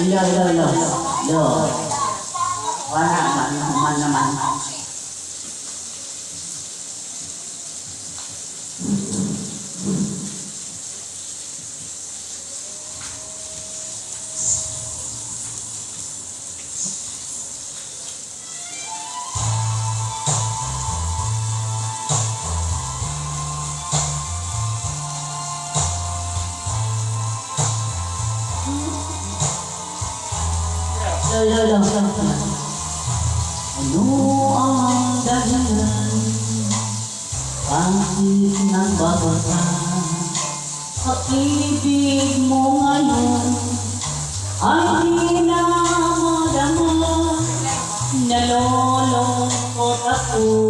Lo, lo, lo. Lo. Wala man, man naman. Lo, lo. Ano ang dahilan? Bakit nagbabasa? Pag-ibig mo ngayon ay di na madama. Nalolungkot ako.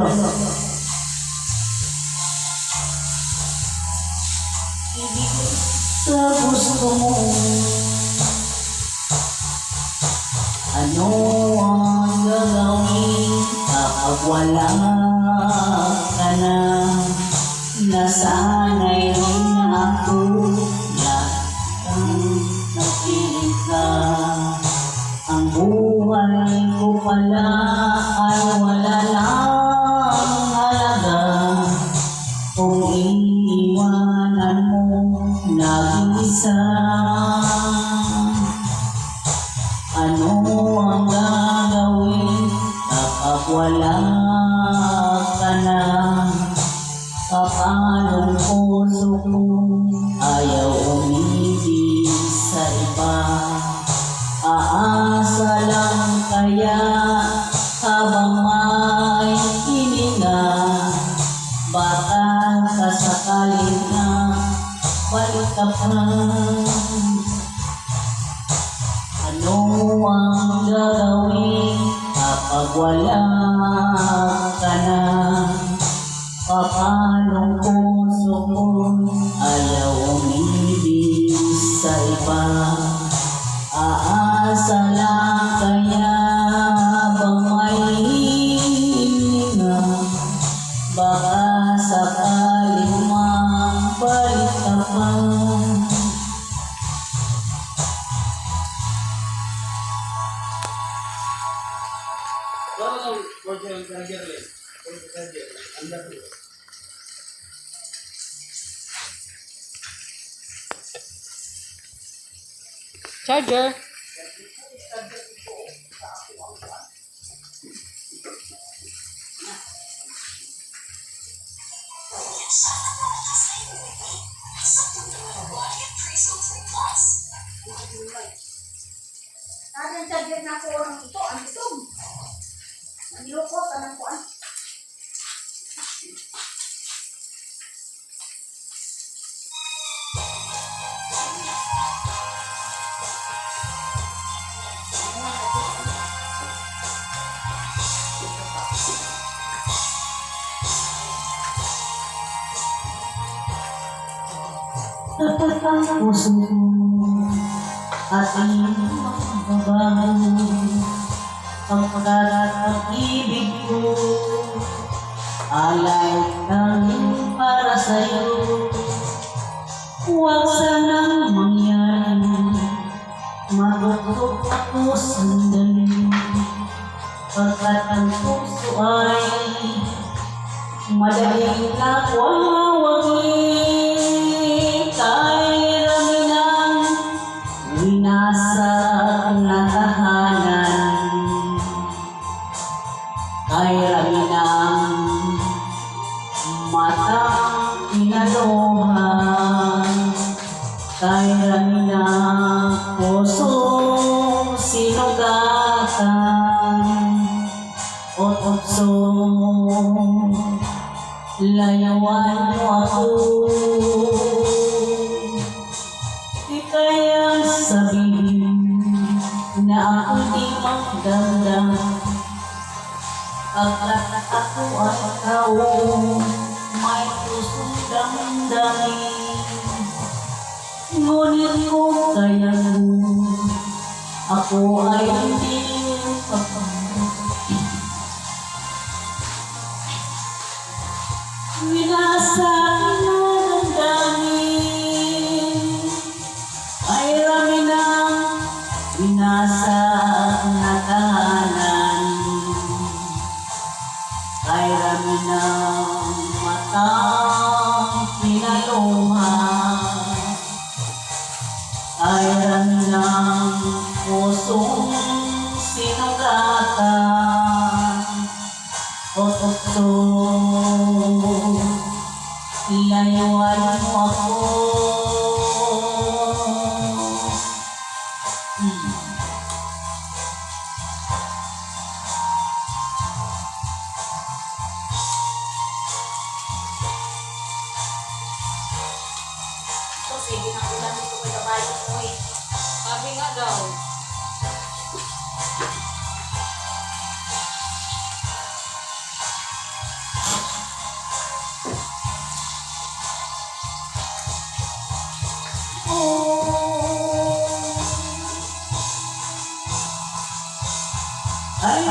Ibig sa gusto mo Ano ang gagawin kapag wala ka na? Nasanay na ako nag-isa. Ano ang gagawin kapag wala wala ka na? Papalong puso ko ayaw umibig sa iba. Aasa lang Charger. Kadang charger na ako orang ito, ang ito. Ang ilokot, anong kuan. Tapat ang puso ko at iyong magbabago Pagkagat ang ibig ko Alay kang para sa'yo. Huwag sanang mangyari Magutok ako sandali. Pagkat ang puso ay Madaling nakwawagi sinugatan O tukso Layawan mo ako Di kaya sabihin Na ako di magdamdam Pagkat ako at ikaw May pusong damdamin Ngunit kung kaya mo Ako ay hindi ng matang pinaluhan Ay rami ng pusong sinugatan. O mo ako eh. Sabi nga daw. Ay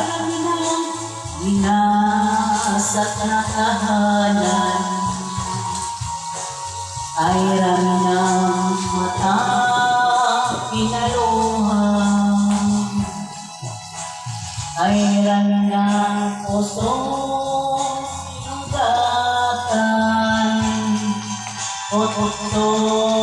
Winasat na tahanan Ay rami O tukso